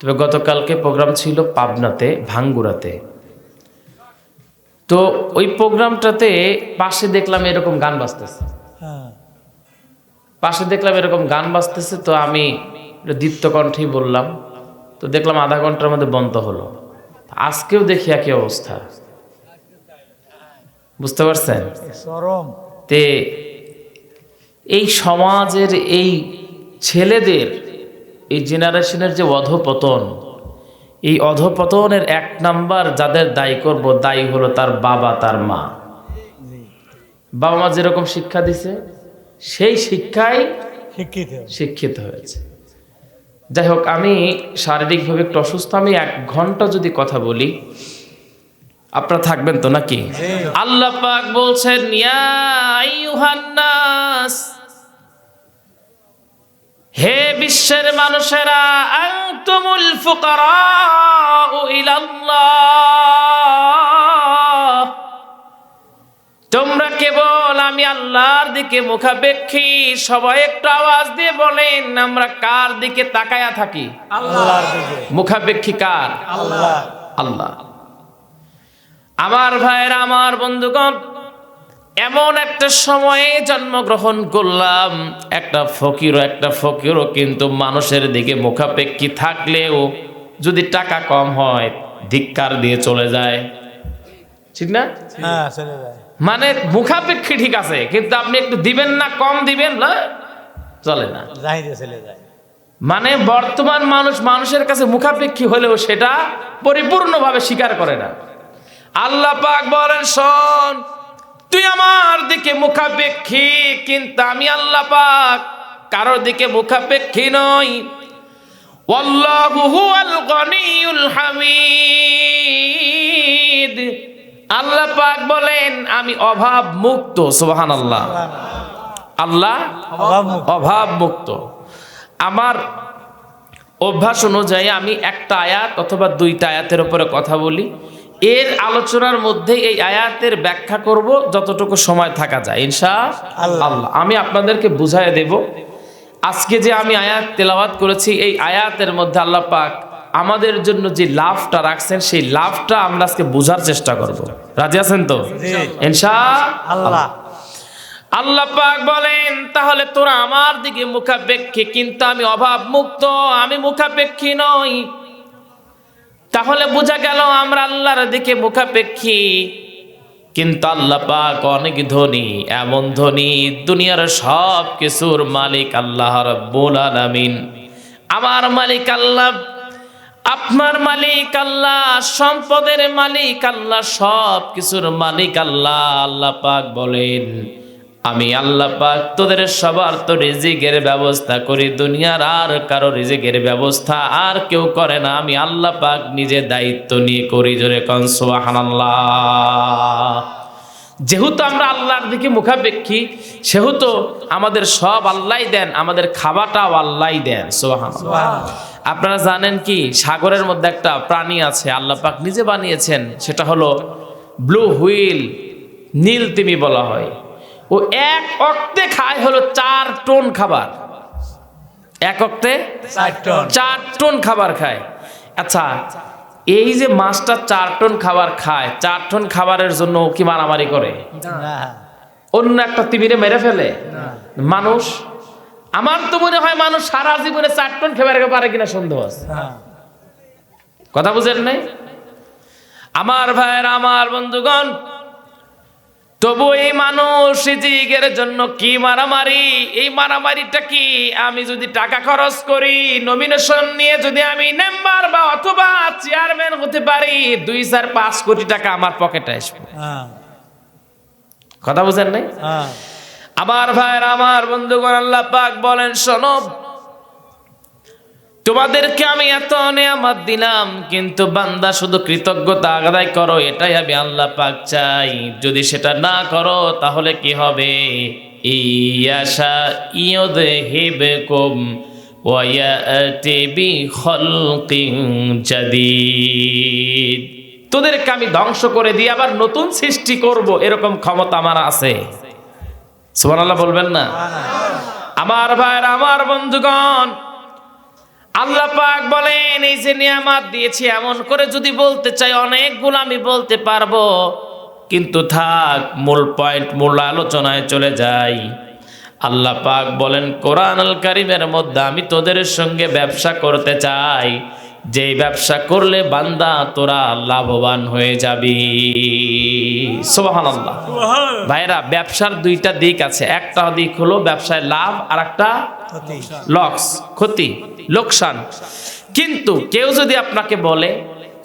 তবে গতকালকে প্রোগ্রাম ছিল পাবনাতে ভাঙ্গুরাতে। তো ওই প্রোগ্রামটাতে পাশে দেখলাম এরকম গান বাজতেছে। হ্যাঁ। পাশে দেখলাম এরকম গান বাজতেছে তো আমি দীপ্ত কণ্ঠেই বললাম। তো দেখলাম আধা ঘণ্টার মধ্যে বন্ধ হলো। আজকেও দেখি একই অবস্থা। বুঝতে পারছেন? তে এই সমাজের এই ছেলেদের এই জেনারেশনের যে অধপতন এই অধপতনের এক নাম্বার যাদের দায়ী করব দায়ী হলো তার বাবা তার মা। বাবা মা যেরকম শিক্ষা দিছে সেই শিক্ষায় শিক্ষিত শিক্ষিত হয়েছে। যাই হোক আমি শারীরিকভাবে একটু অসুস্থ আমি এক ঘণ্টা যদি কথা বলি আপনারা থাকবেন তো নাকি। আল্লাহ পাক বলছেন ইয়া আইয়ুহান নাস হে বিশ্বের মানুষেরা আনতুমুল ফুকারাউ ইলাল্লাহ। তোমরা কেবল আমি আল্লাহর দিকে মুখাপেক্ষী সবাই একটু আওয়াজ দিয়ে বলেন আমরা কার দিকে তাকায়া থাকি? আল্লাহর দিকে। মুখাপেক্ষী কার? আল্লাহ। আল্লাহ। আমার ভাইয়ের আমার বন্ধুগণ এমন একটা সময়ে জন্মগ্রহণ করলাম। একটা ফকিরও একটা ফকিরও কিন্তু মানুষের দিকে মুখাপেক্ষী থাকলেও যদি টাকা কম হয় ধিক্কার দিয়ে চলে যায়। ঠিক না? হ্যাঁ মানে মুখাপেক্ষী ঠিক আছে কিন্তু আপনি একটু দিবেন না কম দিবেন না চলে না। মানে বর্তমান মানুষ মানুষের কাছে মুখাপেক্ষী হলেও সেটা পরিপূর্ণভাবে স্বীকার করে না। আল্লাহ পাক বলেন শোন তুই আমার দিকে মুখাপেক্ষী কিন্তু আমি আল্লাহ পাক কারোর দিকে মুখাপেক্ষী নই। হামিদ। আল্লাহ পাক বলেন আমি অভাব মুক্ত সুবহানাল্লাহ। আল্লাহ মুক্ত। অভাব মুক্ত। আমার অভ্যাস অনুযায়ী আমি একটা আয়াত অথবা দুইটা আয়াতের উপরে কথা বলি। এর আলোচনার মধ্যে এই আয়াতের ব্যাখ্যা করব যতটুকু সময় থাকা যায় ইনশা আল্লাহ। আমি আপনাদেরকে বুঝাই দেব আজকে যে আমি আয়াত তেলাওয়াত করেছি এই আয়াতের মধ্যে আল্লাহ পাক আমাদের জন্য যে লাভটা রাখছেন সেই লাভটা আমরা আজকে বোঝার চেষ্টা করব। রাজি আছেন তো? ইনশা আল্লাহ। আল্লাহ। পাক বলেন তাহলে তোরা আমার দিকে মুখাপেক্ষী কিন্তু আমি অভাব মুক্ত আমি মুখাপেক্ষী নই। তাহলে বোঝা গেল আমরা আল্লাহর দিকে মুখাপেক্ষী। কিন্তু আল্লাহ পাক অনেক ধনী, এমন ধনী, দুনিয়ার সব কিছুর মালিক আল্লাহ রব্বুল আলামিন। আমার মালিক আল্লাহ, আপনার মালিক আল্লাহ, সম্পদের মালিক আল্লাহ, সব কিছুর মালিক আল্লাহ আল্লাহ পাক বলেন। আমি আল্লাহ পাক তোদের সবার তো রিজিকের ব্যবস্থা করি দুনিয়ার আর কারও রিজিকের ব্যবস্থা আর কেউ করে না। আমি আল্লাহ পাক নিজে দায়িত্ব নিয়ে করি জোরে কন সুবহানাল্লাহ। যেহেতু আমরা আল্লাহর দিকে মুখাপেক্ষী সেহেতু আমাদের সব আল্লাহ দেন আমাদের খাবারটাও আল্লাহ দেন সুবহানাল্লাহ। আপনারা জানেন কি সাগরের মধ্যে একটা প্রাণী আছে আল্লাহ পাক নিজে বানিয়েছেন সেটা হলো ব্লু হুইল নীল তিমি বলা হয়। ও এক অক্তে খায় হলো চার টন খাবার। এক অক্তে চার টন। চার টন খাবার খায়। আচ্ছা এই যে মাছটা চার টন খাবার খায় চার টন খাবারের জন্য ও কি মারামারি করে? অন্য একটা তিমিরে মেরে ফেলে? মানুষ? আমার তো মনে হয় মানুষ সারা জীবনে চার টন খেয়ে পারে কিনা সন্দেহ আছে। কথা বুঝেন নাই? আমার ভাইয়ের আমার বন্ধুগণ তবু এই মানুষ রিজিকের জন্য কি মারামারি? এই মারামারিটা কি? আমি যদি টাকা খরচ করি নমিনেশন নিয়ে যদি আমি মেম্বার বা অথবা চেয়ারম্যান হতে পারি দুই চার পাঁচ কোটি টাকা আমার পকেটে আসবে। হ্যাঁ। কথা বুঝেন নাই? হ্যাঁ। আমার ভাইয়ের আমার বন্ধুগণ আল্লাহ পাক বলেন শোনো তোমাদেরকে আমি এত নেয়ামত দিলাম কিন্তু বান্দা শুধু কৃতজ্ঞতা আদায় করো এটাই আমি আল্লাহ পাক চাই। যদি সেটা না করো তাহলে কি হবে? ইয়াশা তোদেরকে আমি ধ্বংস করে দিয়ে আবার নতুন সৃষ্টি করব এরকম ক্ষমতা আমার আছে। সুবহানাল্লাহ বলবেন না? আমার ভাইয়ের আমার বন্ধুগণ আল্লাহ পাক বলেন এই যে নিয়ামাত দিয়েছি এমন করে যদি বলতে চাই অনেকগুলো আমি বলতে পারব। কিন্তু থাক মূল পয়েন্ট মূল আলোচনায় চলে যাই। আল্লাহ পাক বলেন কোরআন আল কারিমের মধ্যে আমি তোদের সঙ্গে ব্যবসা করতে চাই। যে ব্যবসা করলে বান্দা তোরা লাভবান হয়ে যাবি। সুবহানাল্লাহ। ভাইরা ব্যবসার দুইটা দিক আছে। একটা দিক হলো ব্যবসায় লাভ আর একটা লক্স ক্ষতি লোকসান। কিন্তু কেউ যদি আপনাকে বলে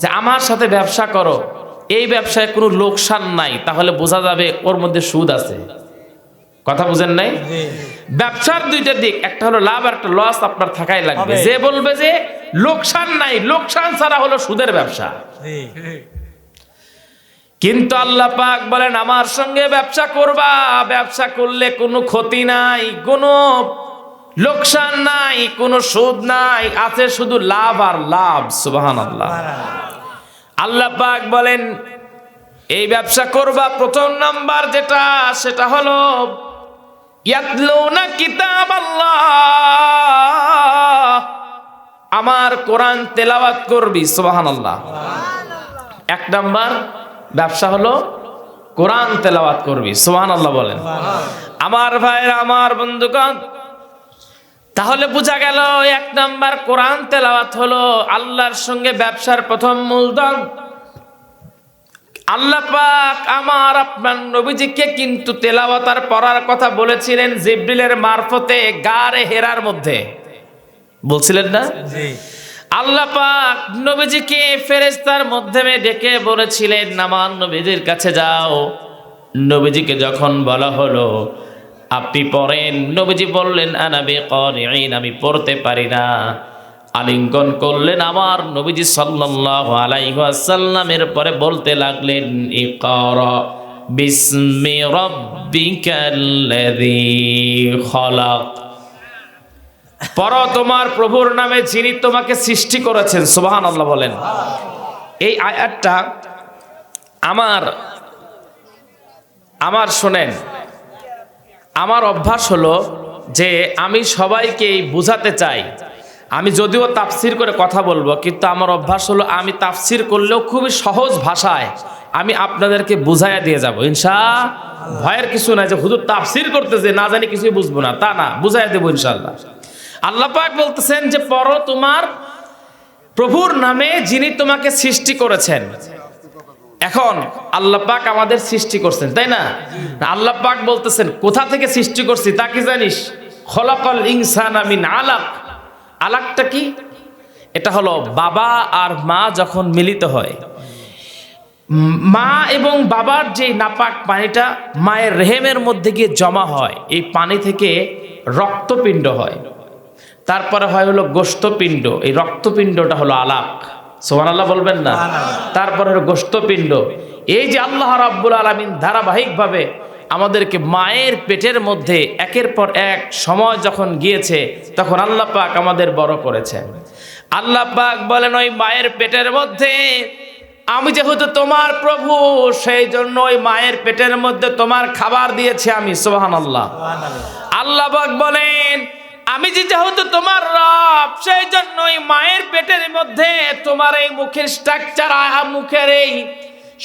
যে আমার সাথে ব্যবসা করো এই ব্যবসায় কোনো লোকসান নাই তাহলে বোঝা যাবে ওর মধ্যে সুদ আছে। কথা বুঝেন নাই? ব্যবসার দুইটা দিক একটা হলো লাভ আর একটা লস আপনার থাকাই লাগবে। যে বলবে যে লোকসান নাই লোকসান ছাড়া হলো সুদের ব্যবসা। কিন্তু আল্লাহ পাক বলেন আমার সঙ্গে ব্যবসা করবা ব্যবসা করলে কোনো ক্ষতি নাই কোনো লোকসান নাই, কোনো সুদ নাই, আছে শুধু লাভ আর লাভ সুবাহান আল্লাহ আল্লাহ পাক বলেন, এই ব্যবসা করবা প্রথম নাম্বার যেটা, সেটা হলো, ইয়াতলুনা কিতাব আল্লাহ আমার কোরআন তেলাওয়াত করবি সুবাহান আল্লাহ এক নাম্বার ব্যবসা হলো, কোরআন তেলাওয়াত করবি সুবহান আল্লাহ বলেন। আমার ভাইরা আমার বন্ধুগণ তাহলে বোঝা গেল এক নাম্বার কোরআন তেলাওয়াত হলো আল্লাহর সঙ্গে ব্যবসার প্রথম মূলধন। আল্লাহ পাক আমার আপনার নবীজিকে কিন্তু তেলাওয়াত আর পড়ার কথা বলেছিলেন জিব্রিলের মারফতে গারে হেরার মধ্যে। বলছিলেন না? জি। আল্লাহ পাক নবীজিকে ফেরেশতার মাধ্যমে ডেকে বলেছিলেন নামান নবীজির কাছে যাও। নবীজিকে যখন বলা হলো আপনি পড়েন, নবীজি বললেন আনাবি করিন আমি পড়তে পারি না। আলিঙ্গন করলেন আমার নবীজি আলাইহি ওয়াসাল্লামের পরে বলতে লাগলেন, ইকরা বিসমি রাব্বিকাল্লাযী খলাক। পর তোমার প্রভুর নামে যিনি তোমাকে সৃষ্টি করেছেন সুবাহান আল্লাহ বলেন। এই আয়াতটা আমার আমার শোনেন। আমার অভ্যাস হলো যে আমি সবাইকে বুঝাতে চাই। আমি যদিও তাফসির করে কথা বলব, কিন্তু আমার অভ্যাস হলো আমি তাফসির করলেও খুবই সহজ ভাষায় আমি আপনাদেরকে বুঝাইয়া দিয়ে যাব। ইনশা ভয়ের কিছু নাই যে হুজুর তাফসির করতেছে, না জানি কিছুই বুঝব না। তা না, বুঝাইয়া দেবো ইনশাল্লাহ আল্লাহ পাক বলতেছেন যে পর তোমার প্রভুর নামে যিনি তোমাকে সৃষ্টি করেছেন। এখন আল্লাহ পাক আমাদের সৃষ্টি করছেন, তাই না? আল্লাহ পাক বলতেছেন, কোথা থেকে সৃষ্টি করছি তা কি জানিস? খলাকল ইনসান আমিন আলাক। আলাকটা কি? এটা হলো বাবা আর মা যখন মিলিত হয়। মা এবং বাবার যে নাপাক পানিটা মায়ের রেহেমের মধ্যে গিয়ে জমা হয়, এই পানি থেকে রক্তপিণ্ড হয়। তারপরে হয় হলো গোস্তপিণ্ড এই রক্তপিণ্ডটা হলো আলাপ সোহান আল্লাহ বলবেন না? তারপরে গোস্তপিণ্ড এই যে আল্লাহ রাব্বুল আলমিন ধারাবাহিকভাবে আমাদেরকে মায়ের পেটের মধ্যে একের পর এক সময় যখন গিয়েছে তখন আল্লাহ পাক আমাদের বড় করেছেন। আল্লাহ পাক বলেন ওই মায়ের পেটের মধ্যে আমি যেহেতু তোমার প্রভু সেই জন্য ওই মায়ের পেটের মধ্যে তোমার খাবার দিয়েছি আমি সোহান আল্লাহ আল্লাহ পাক বলেন আমি যে যেহেতু তোমার রব সেই জন্যই মায়ের পেটের মধ্যে তোমার এই মুখের স্ট্রাকচার মুখের এই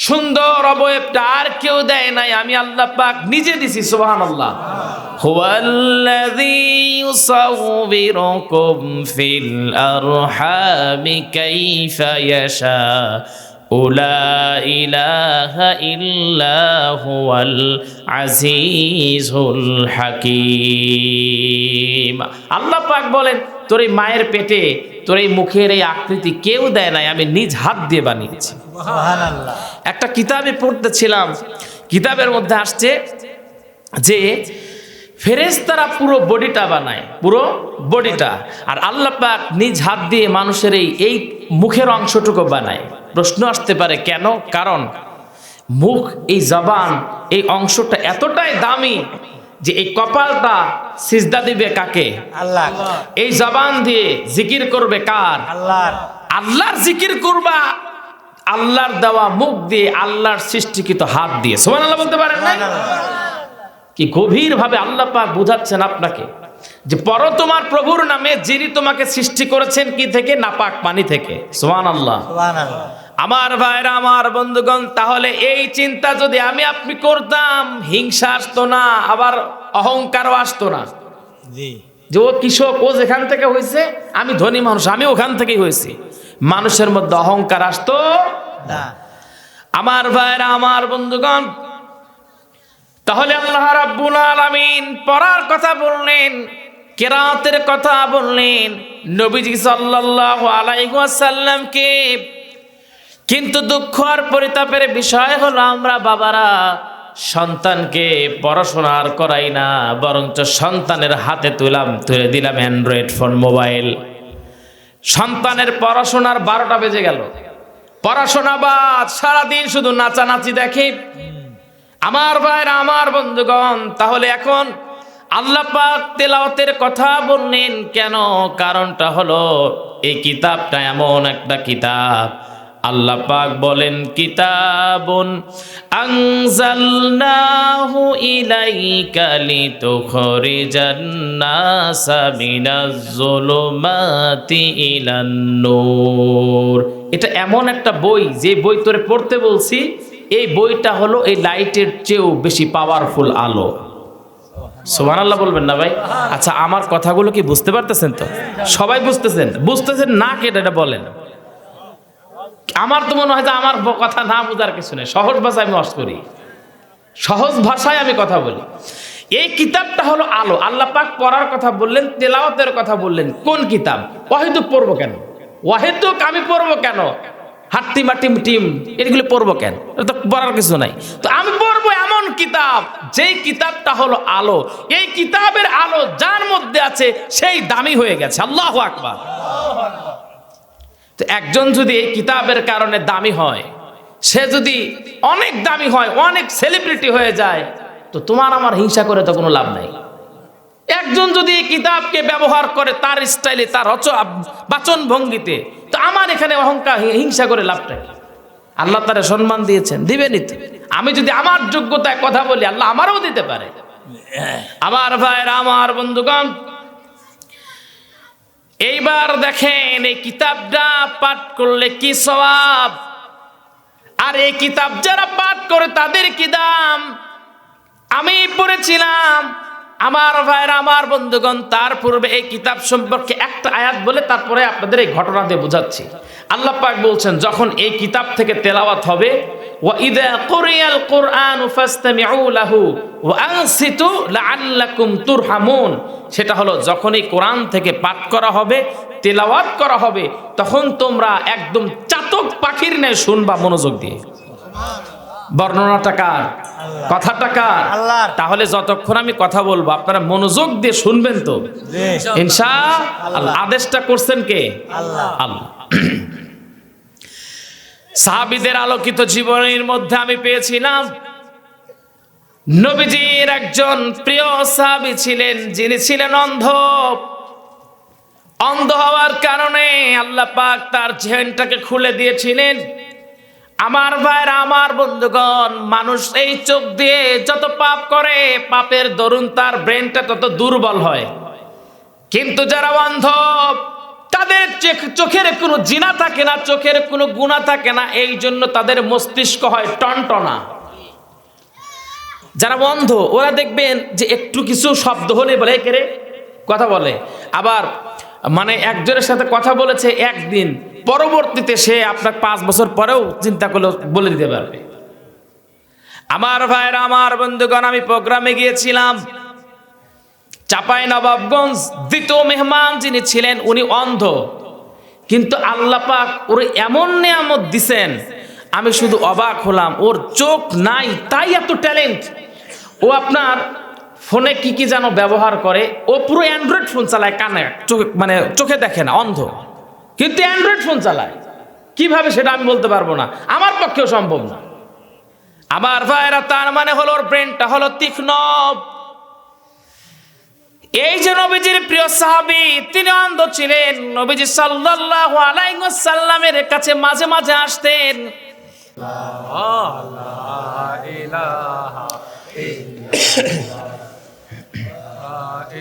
সুন্দর অবয়বটা আর কেউ দেয় নাই। আমি আল্লাহ পাক নিজে দিছি সুবহান আল্লাহ ইলাহা ইল্লা আল্লাহ পাক বলেন, তোর এই মায়ের পেটে তোর এই মুখের এই আকৃতি কেউ দেয় নাই আমি নিজ হাত দিয়ে বানিয়েছি। একটা কিতাবে পড়তেছিলাম কিতাবের মধ্যে আসছে যে ফেরেশতারা পুরো বডিটা বানায় পুরো বডিটা। আর আল্লাহ পাক নিজ হাত দিয়ে মানুষের এই এই মুখের অংশটুকু বানায়। প্রশ্ন আসতে পারে কেন? কারণ মুখ এই জবান এই অংশটা এতটাই দামি যে এই কপালটা সিজদা দিবে কাকে? আল্লাহ। এই জবান দিয়ে জিকির করবে কার? আল্লাহর। আল্লাহর জিকির করবা আল্লাহর দেওয়া মুখ দিয়ে আল্লাহর সৃষ্টিকৃত হাত দিয়ে। সোমান আল্লাহ বলতে পারেন না কি গভীর ভাবে আল্লাহ পাক বুঝাচ্ছেন আপনাকে? যে পর তোমার প্রভুর নামে যিনি তোমাকে সৃষ্টি করেছেন কি থেকে? নাপাক পানি থেকে। সোহান আল্লাহ সুবহানাল্লাহ। আমার ভাইরা আমার বন্ধুগণ তাহলে এই চিন্তা যদি আমি আপনি করতাম হিংসা আসতো না আবার অহংকারও আসতো না। যে ও কৃষক ও যেখান থেকে হয়েছে আমি ধনী মানুষ আমি ওখান থেকেই হয়েছি। মানুষের মধ্যে অহংকার আসতো না। আমার ভাইরা আমার বন্ধুগণ তাহলে আল্লাহ রাব্বুল আলামিন পড়ার কথা বললেন কেরাতের কথা বললেন নবীজি সাল্লাল্লাহু আলাইহি ওয়াসাল্লামকে কিন্তু দুঃখ আর পরিতাপের বিষয় হলো আমরা বাবারা সন্তানকে পড়াশোনা আর করাই না, বরঞ্চ সন্তানের হাতে তুলাম, তুলে দিলাম অ্যান্ড্রয়েড ফোন, মোবাইল। সন্তানের পড়াশোনার বারোটা বেজে গেল। পড়াশোনা বাদ, সারাদিন শুধু নাচানাচি দেখে। আমার ভাইরা, আমার বন্ধুগণ, তাহলে এখন আল্লাহ পাক তেলাওয়াতের কথা বললেন কেন? কারণটা হলো, এই কিতাবটা এমন একটা কিতাব আল্লাহ পাক বলেন, কিতাবুন আনজালনাহু ইলাইকা লিতুখরিজান নাসা মিনাজ যুলুমাতি ইলান নূর। এটা এমন একটা বই, যে বই তোরে পড়তে বলছি, এই বইটা হলো এই লাইটের চেয়েও বেশি পাওয়ারফুল আলো। সোমান আল্লাহ বলবেন না ভাই? আচ্ছা আমার কথাগুলো কি বুঝতে পারতেছেন তো? সবাই বুঝতেছেন? বুঝতেছেন না কেটে এটা বলেন। আমার তো মনে হয় যে আমার কথা না বোঝার কিছু নেই। সহজ ভাষায় আমি অস করি। সহজ ভাষায় আমি কথা বলি। এই কিতাবটা হলো আলো। আল্লাহ পাক পড়ার কথা বললেন, তেলাওয়াতের কথা বললেন। কোন কিতাব? ওয়াহিদুক পড়ব কেন? ওয়াহিদুক আমি পড়ব কেন? হাট্টি মাটিম টিম, এগুলি পড়ব কেন? এটা তো পড়ার কিছু নাই। তো আমি পড়ব এমন কিতাব, যেই কিতাবটা হলো আলো। এই কিতাবের আলো যার মধ্যে আছে, সেই দামি হয়ে গেছে। আল্লাহ আকবার। তো একজন যদি এই কিতাবের কারণে দামি হয়, সে যদি অনেক দামি হয়, অনেক সেলিব্রিটি হয়ে যায়, তো তোমার আমার হিংসা করে তো কোনো লাভ নাই। একজন যদি এই কিতাবকে ব্যবহার করে তার স্টাইলে তার রচ বাচন ভঙ্গিতে, তো আমার এখানে অহংকার হিংসা করে লাভটা কি? আল্লাহ তারা সম্মান দিয়েছেন দিবেনই তো? আমি যদি আমার যোগ্যতায় কথা বলি, আল্লাহ আমারও দিতে পারে। আমার ভাইয়ের আমার বন্ধুগণ, এইবার দেখেন এই কিতাবটা পাঠ করলে কি স্বভাব আর এই কিতাব যারা পাঠ করে তাদের কি দাম? আমি পড়েছিলাম আমার ভাইয়ের, আমার বন্ধুগণ, তার পূর্বে এই কিতাব সম্পর্কে একটা আয়াত বলে তারপরে আপনাদের এই ঘটনা দিয়ে বোঝাচ্ছি। আল্লাহ পাক বলছেন, যখন এই কিতাব থেকে তেলাওয়াত হবে সেটা হলো যখন এই কোরআন থেকে পাঠ করা হবে, তেলাওয়াত করা হবে, তখন তোমরা একদম চাতক পাখির ন্যায় শুনবা মনোযোগ দিয়ে। বর্ণনাটা কার? কথাটা কার? তাহলে যতক্ষণ আমি কথা বলব আপনারা মনোযোগ দিয়ে শুনবেন তো? ইনশা আল্লাহ। আদেশটা করছেন কে? আল্লাহ। সাহাবিদের আলোকিত জীবনের মধ্যে আমি পেয়েছিলাম। নবীজির একজন প্রিয় সাহাবি ছিলেন যিনি ছিলেন অন্ধ। অন্ধ হওয়ার কারণে আল্লাহ পাক তার জেহেনটাকে খুলে দিয়েছিলেন। আমার ভাইরা, আমার বন্ধুগণ, মানুষ এই চোখ দিয়ে যত পাপ করে, পাপের দরুন তার ব্রেনটা তত দুর্বল হয়। কিন্তু যারা অন্ধ, তাদের চোখ- চোখের কোনো জিনা থাকে না, চোখের কোনো গুণা থাকে না, এই জন্য তাদের মস্তিষ্ক হয় টনটনা। যারা অন্ধ, ওরা দেখবেন যে একটু কিছু শব্দ হলে বলে "এই কে রে? কথা বলে। আবার মানে একজনের সাথে কথা বলেছে একদিন পরবর্তীতে সে আপনার পাঁচ বছর পরেও চিন্তা করলে, বলে দিতে পারবে। আমার ভাইরা আমার বন্ধুগণ, আমি প্রোগ্রামে গিয়েছিলাম। চাপাই নবাবগঞ্জ দ্বিতীয় মেহমান যিনি ছিলেন, উনি অন্ধ। কিন্তু আল্লাহ পাক ওর এমন নিয়ামত দিছেন, আমি শুধু অবাক হলাম, ওর চোখ নাই, তাই এত ট্যালেন্ট ও আপনার ফোনে কি কি যেন ব্যবহার করে, ও পুরো অ্যান্ড্রয়েড ফোন চালায়, কানে, চোখে মানে চোখে দেখে না, অন্ধ। কিন্তু অ্যান্ড্রয়েড ফোন চালায় কীভাবে সেটা আমি বলতে পারব না আমার পক্ষেও সম্ভব না আমার ভাইরা তার মানে হলো ওর ব্রেনটা হলো তীক্ষ্ণ এই যে নবীজির প্রিয় সাহাবী তিনি অন্ধ ছিলেন নবীজি সাল্লাল্লাহু আলাইহি ওয়াসাল্লামের কাছে মাঝে মাঝে আসতেন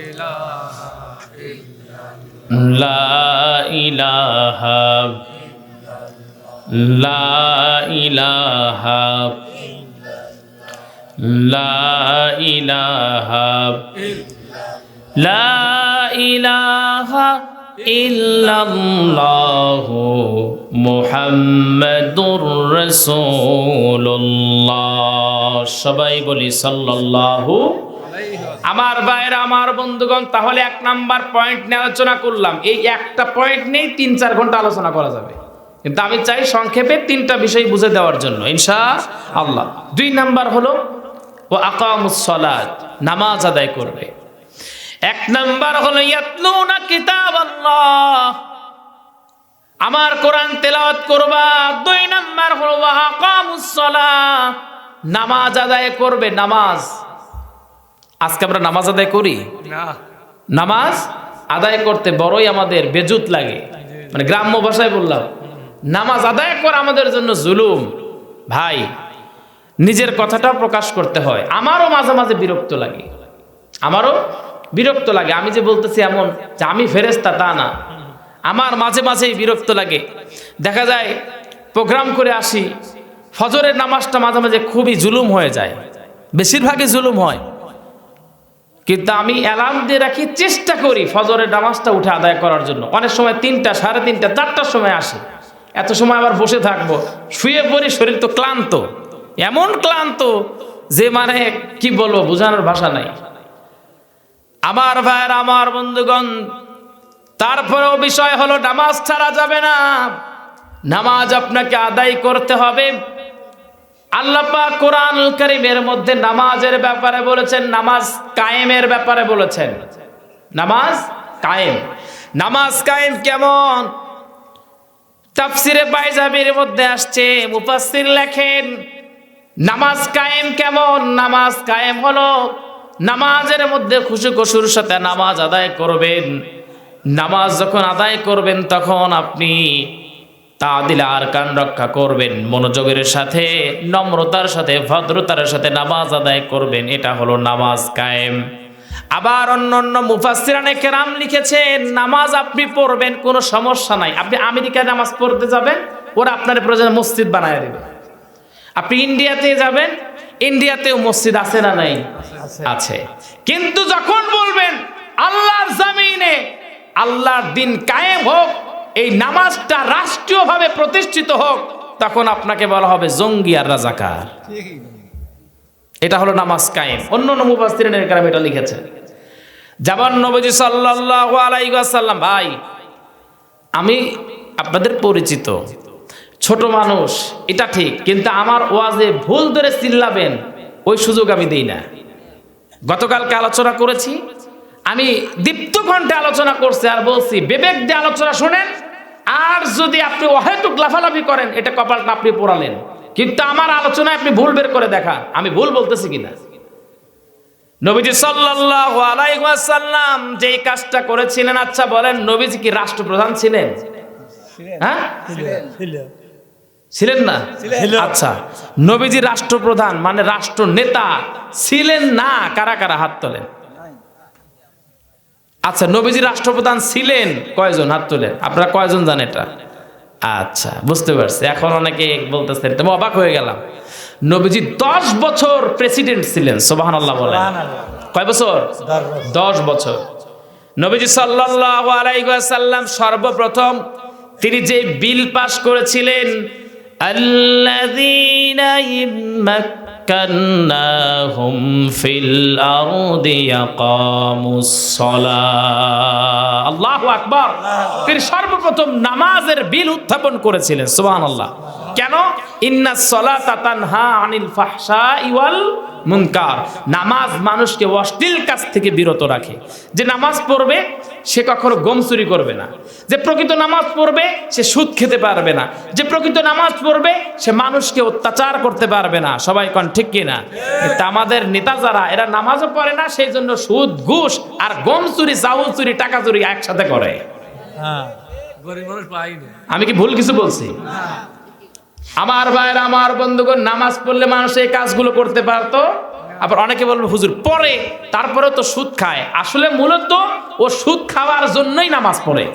ইলাহা ইল্লাল্লাহু মুহাম্মাদুর রাসূলুল্লাহ। সবাই বলি সাল্লাল্লাহু আমার ভাইয়ের, আমার বন্ধুগণ, তাহলে এক নাম্বার পয়েন্ট নিয়ে আলোচনা করলাম। এই একটা পয়েন্ট নেই তিন চার ঘণ্টা আলোচনা করা যাবে। কিন্তু আমি চাই সংক্ষেপে তিনটা বিষয় বুঝে দেওয়ার জন্য ইনশা আল্লাহ দুই নাম্বার হলো ও আকামুসলাদ নামাজ আদায় করবে। এক নাম্বার হলো, ইয়াতলুনা কিতাব আল্লাহ আমার কোরআন তেলাওয়াত করবা। দুই নাম্বার হলো, ওয়া আকামুসসালাহ নামাজ আদায় করবে, নামাজ। আজকে আমরা নামাজ আদায় করি? নামাজ আদায় করতে বড়ই আমাদের বেজুত লাগে। মানে গ্রাম্য ভাষায় বললাম। নামাজ আদায় করা আমাদের জন্য জুলুম। ভাই নিজের কথাটাও প্রকাশ করতে হয়। আমারও মাঝে মাঝে বিরক্ত লাগে। আমারও বিরক্ত লাগে। আমি যে বলতেছি এমন যে আমি ফেরেস্তা তা না। আমার মাঝে মাঝেই বিরক্ত লাগে। দেখা যায় প্রোগ্রাম করে আসি ফজরের নামাজটা মাঝে মাঝে খুবই জুলুম হয়ে যায়। বেশিরভাগই জুলুম হয়। কিন্তু আমি অ্যালার্ম দিয়ে রাখি, চেষ্টা করি ফজরের নামাজটা উঠে আদায় করার জন্য। অনেক সময় তিনটা, সাড়ে তিনটা, চারটার সময় আসে। এত সময় আবার বসে থাকব। শুয়ে পড়ি, শরীর তো ক্লান্ত। এমন ক্লান্ত যে মানে কি বলব, বোঝানোর ভাষা নাই। আমার ভাইয়ের, আমার বন্ধুগণ, তারপরেও বিষয় হলো, নামাজ ছাড়া যাবে না। নামাজ আপনাকে আদায় করতে হবে। আল্লাহ কোরআন কারীমের মধ্যে নামাজের ব্যাপারে বলেছেন, নামাজ কায়েমের ব্যাপারে বলেছেন। নামাজ কায়েম। নামাজ কায়েম কেমন? তাফসিরে বাইজাবির মধ্যে আসছে, মুফাসসির লেখেন, নামাজ কায়েম কেমন? নামাজ কায়েম হলো নামাজের মধ্যে খুশি খুশুর সাথে নামাজ আদায় করবেন। নামাজ যখন আদায় করবেন, তখন আপনি তা দিলে আর কান রক্ষা করবেন। মনোযোগের সাথে নম্রতার সাথে ভদ্রতার সাথে নামাজ আদায় করবেন। এটা হলো নামাজ কায়েম। আবার অন্য অন্য মুফাসিরানে কেরাম লিখেছেন নামাজ আপনি পড়বেন কোনো সমস্যা নাই। আপনি আমেরিকায় নামাজ পড়তে যাবেন ওরা আপনার প্রয়োজন মসজিদ বানায় দেবে। আপনি ইন্ডিয়াতে যাবেন ইন্ডিয়াতেও মসজিদ আছে না নাই? আছে। কিন্তু যখন বলবেন আল্লাহর জামিনে আল্লাহর দিন কায়েম হোক এই নামাজটা রাষ্ট্রীয়ভাবে প্রতিষ্ঠিত হোক, তখন আপনাকে বলা হবে জঙ্গি আর রাজাকার। এটা হলো নামাজ কায়েম। অন্য মুফাসসিরিনের কারণে এটা লিখেছে যেমন নবজি সাল্লাল্লাহু আলাইহি ওয়াসাল্লাম, ভাই, আমি আপনাদের পরিচিত। ছোট মানুষ, এটা ঠিক, কিন্তু আমার ওয়াজে ভুল ধরে চিল্লাবেন, ওই সুযোগ আমি দেই না। গতকালকে আলোচনা করেছি, আমি দীপ্ত ঘন্টে আলোচনা করছি আর বলছি, বিবেক দিয়ে আলোচনা শোনেন আর যদি আপনি অহেতুক লাফালাফি করেন এটা কপালটা আপনি পোড়ালেন। কিন্তু আমার আলোচনায় আপনি ভুল বের করে দেখা আমি ভুল বলতেছি কিনা? নবীজি সাল্লাল্লাহু আলাইহি ওয়াসাল্লাম যেই কাজটা করেছিলেন আচ্ছা বলেন নবীজি কি রাষ্ট্রপ্রধান ছিলেন? হ্যাঁ? ছিলেন। না? আচ্ছা নবীজি রাষ্ট্রপ্রধান মানে রাষ্ট্র নেতা ছিলেন না কারা কারা হাত তোলেন? আচ্ছা নবীজি রাষ্ট্রপ্রধান ছিলেন কয়জন হাত তুলেন? আপনারা কয়জন জানেন এটা? আচ্ছা বুঝতে পারছি। এখন অনেকে বলতেছেন তুমি অবাক হয়ে গেলাম। নবীজি দশ বছর প্রেসিডেন্ট ছিলেন সোবাহান আল্লাহ বলেন কয় বছর? দশ বছর। নবীজি আলাইহি সর্বপ্রথম তিনি যে বিল পাশ করেছিলেন আল্লাযীনা ইম্মাক্কান্নাহুম ফিল الأرض يقاموا الصلاة الله أكبر তিনি সর্বপ্রথম নামাজের বিল উত্থাপন করেছিলেন সুবহানাল্লাহ। কেন? ইন্না সলাতা তানহা আনিল ফাহশাই ওয়াল মুনকার। নামাজ মানুষকে অশ্লীল কাজ থেকে বিরত রাখে। যে নামাজ পড়বে সে কখনো গম চুরি করবে না। যে প্রকৃত নামাজ পড়বে সে সুদ খেতে পারবে না। যে প্রকৃত নামাজ পড়বে সে মানুষকে অত্যাচার করতে পারবে না। সবাই কন ঠিক কিনা? কিন্তু আমাদের নেতা যারা এরা নামাজও পড়ে না সেই জন্য সুদ ঘুষ আর গম চুরি চাউল চুরি টাকা চুরি একসাথে করে। হ্যাঁ আমি কি ভুল কিছু বলছি? আমার ভাইয়ের, আমার বন্ধুগণ, নামাজ পড়লে মানুষ এই কাজগুলো করতে পারতো। আবার অনেকে বলবে, হুজুর, পরে? তারপরে তো সুদ খায়। আসলে মূলত ও সুদ খাওয়ার জন্যই নামাজ পড়ে।